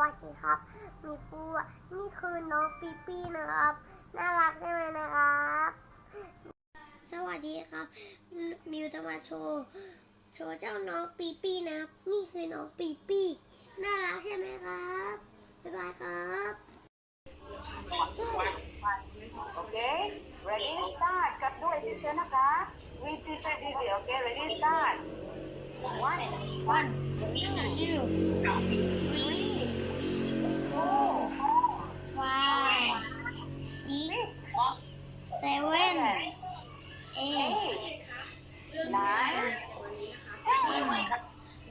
วัสดีครับ มีปูอะนี่คือน้องปีปี้นะครับ น่ารักใช่ไหมนะครับ สวัสดีครับ มิวจะมาโชว์ โชว์เจ้าน้องปีปี้นะครับ นี่คือน้องปีปี้ น่ารักใช่ไหมครับ บ๊ายบายครับ Okay, ready, start. Cut ด้วยทีเชอร์นะคะ We teacher Didi. Okay, ready, start. One, one, two, three, seven, eight, nine, ten.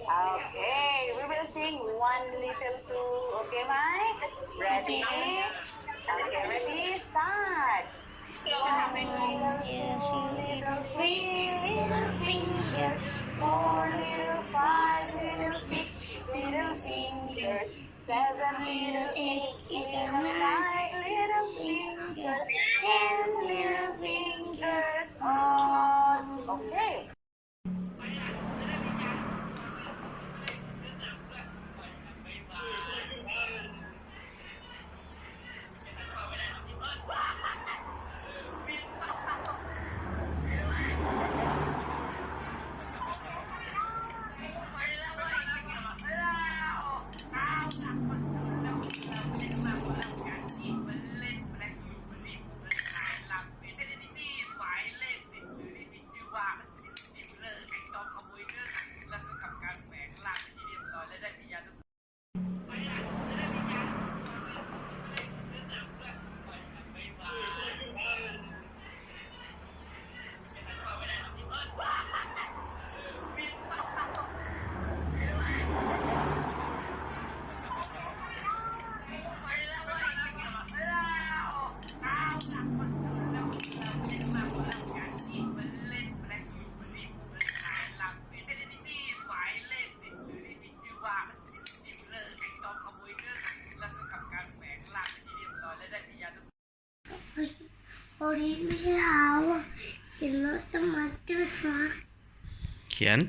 Okay, we will sing one little two. Okay, Mike? Ready? Okay, ready, start. One little two, little three, little finger, four little five, little six, little fingers, seven little eight, little nine, little fingers, ten โอริไม่ใช่เท้าอะเห็นรถสมาร์ทเตอร์ทรัคเขียน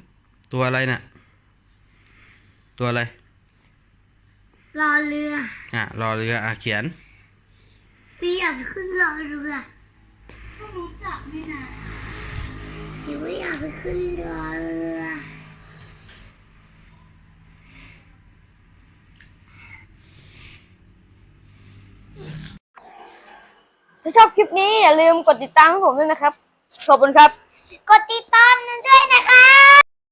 ตัวอะไรน่ะ ตัวอะไร รอเรือ อะ รอเรือ อะ เขียน พี่อยากไปขึ้นรอเรือไม่รู้จักนี่นะพี่ไม่อยากไปขึ้นรอเรือ ถ้าชอบคลิปนี้อย่าลืมกดติดตามให้ผมด้วยนะครับ ขอบคุณครับ กดติดตามด้วยนะครับ